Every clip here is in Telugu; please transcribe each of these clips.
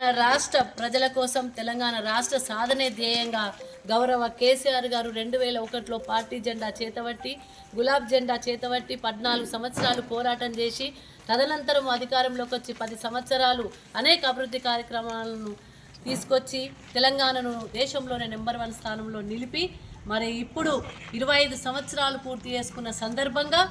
రాష్ట్ర ప్రజల కోసం తెలంగాణ రాష్ట్ర సాధనే ధ్యేయంగా గౌరవ కేసీఆర్ గారు రెండు వేల ఒకటిలో పార్టీ జెండా చేతబట్టి గులాబ్ జెండా చేతబట్టి పద్నాలుగు సంవత్సరాలు పోరాటం చేసి తదనంతరం అధికారంలోకి వచ్చి పది సంవత్సరాలు అనేక అభివృద్ధి కార్యక్రమాలను తీసుకొచ్చి తెలంగాణను దేశంలోనే నెంబర్ వన్ స్థానంలో నిలిపి మరి ఇప్పుడు ఇరవై ఐదు సంవత్సరాలు పూర్తి చేసుకున్న సందర్భంగా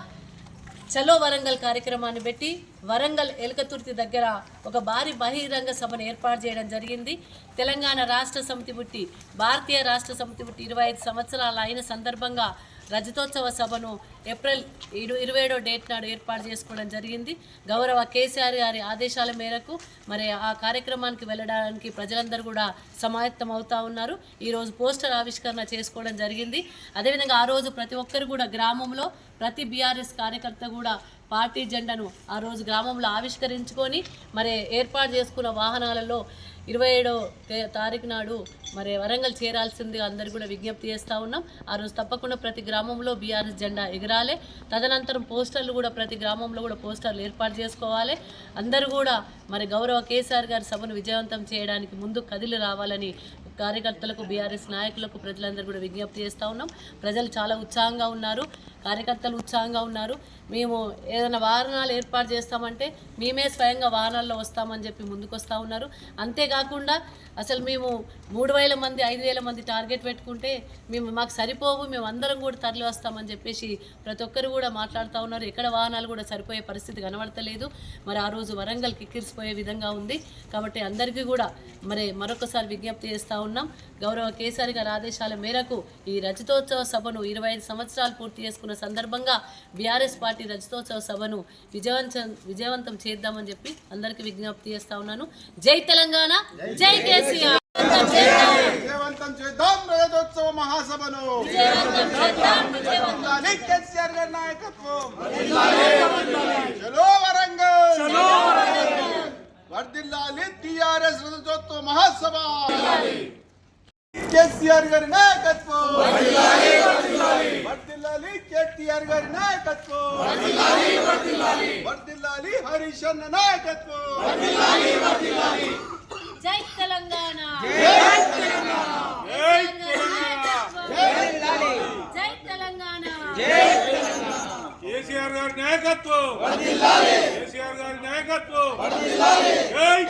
చలో వరంగల్ కార్యక్రమాన్ని పెట్టి వరంగల్ ఎలకతుర్తి దగ్గర ఒక భారీ బహిరంగ సభను ఏర్పాటు చేయడం జరిగింది. తెలంగాణ రాష్ట్ర సమితి పుట్టి భారతీయ రాష్ట్ర సమితి పుట్టి ఇరవై ఐదు సంవత్సరాలు అయిన సందర్భంగా రజతోత్సవ సభను ఏప్రిల్ ఇరు ఇరవై ఏడో డేట్ నాడు ఏర్పాటు చేసుకోవడం జరిగింది. గౌరవ కేసీఆర్ గారి ఆదేశాల మేరకు మరి ఆ కార్యక్రమానికి వెళ్ళడానికి ప్రజలందరూ కూడా సమాయత్తం అవుతా ఉన్నారు. ఈరోజు పోస్టర్ ఆవిష్కరణ చేసుకోవడం జరిగింది. అదేవిధంగా ఆ రోజు ప్రతి ఒక్కరు కూడా గ్రామంలో ప్రతి బీఆర్ఎస్ కార్యకర్త కూడా పార్టీ జెండాను ఆ రోజు గ్రామంలో ఆవిష్కరించుకొని మరి ఏర్పాటు చేసుకున్న వాహనాలలో ఇరవై ఏడో తారీఖు నాడు మరి వరంగల్ చేరాల్సిందిగా అందరు కూడా విజ్ఞప్తి చేస్తూ ఉన్నాం. ఆ రోజు తప్పకుండా ప్రతి గ్రామంలో బీఆర్ఎస్ జెండా ఎగరాలి. తదనంతరం పోస్టర్లు కూడా ప్రతి గ్రామంలో కూడా పోస్టర్లు ఏర్పాటు చేసుకోవాలి. అందరూ కూడా మరి గౌరవ కేసీఆర్ గారి సభను విజయవంతం చేయడానికి ముందు కదిలి రావాలని కార్యకర్తలకు బీఆర్ఎస్ నాయకులకు ప్రజలందరూ కూడా విజ్ఞప్తి చేస్తూ ఉన్నాం. ప్రజలు చాలా ఉత్సాహంగా ఉన్నారు. కార్యకర్తలు ఉత్సాహంగా ఉన్నారు. మేము ఏదైనా వాహనాలు ఏర్పాటు చేస్తామంటే మేమే స్వయంగా వాహనాల్లో వస్తామని చెప్పి ముందుకొస్తా ఉన్నారు. అంతేకాకుండా అసలు మేము మూడు వేల మంది ఐదు వేల మంది టార్గెట్ పెట్టుకుంటే మేము మాకు సరిపోవు మేము అందరం కూడా తరలి వస్తామని చెప్పేసి ప్రతి ఒక్కరు కూడా మాట్లాడుతూ ఉన్నారు. ఎక్కడ వాహనాలు కూడా సరిపోయే పరిస్థితి కనబడతలేదు. మరి ఆ రోజు వరంగల్ కిక్కిరిసిపోయే విధంగా ఉంది. కాబట్టి అందరికీ కూడా మరి మరొకసారి విజ్ఞప్తి చేస్తూ ఉన్నాం. గౌరవ కేసరి గారి ఆదేశాల మేరకు ఈ రజతోత్సవ సభను ఇరవై ఐదు సంవత్సరాలు పూర్తి చేసుకున్న సందర్భంగా బీఆర్ఎస్ పార్టీ రజతోత్సవ సభను విజయవంతం విజయవంతం చేద్దామని చెప్పి అందరికీ విజ్ఞప్తి చేస్తా ఉన్నాను. జై తెలంగాణ జై కేసీఆర్. విజయవంతం చేద్దాం రజతోత్సవ మహాసభను. ఉండాలి కేసీఆర్ గారి నాయకత్వం. చలో వరంగల్. వర్దిల్లాలి టిఆర్ఎస్ రజతోత్సవ మహాసభ. కేసీఆర్ గారి నాయకత్వం వర్దిల్లాలి కేటీఆర్ గారి నాయకత్వం హరీష్ అన్న నాయకత్వం. జై తెలంగాణ. జై తెలంగాణ. కేసీఆర్ గారి నాయకత్వం. కేసీఆర్ గారి నాయకత్వం. జై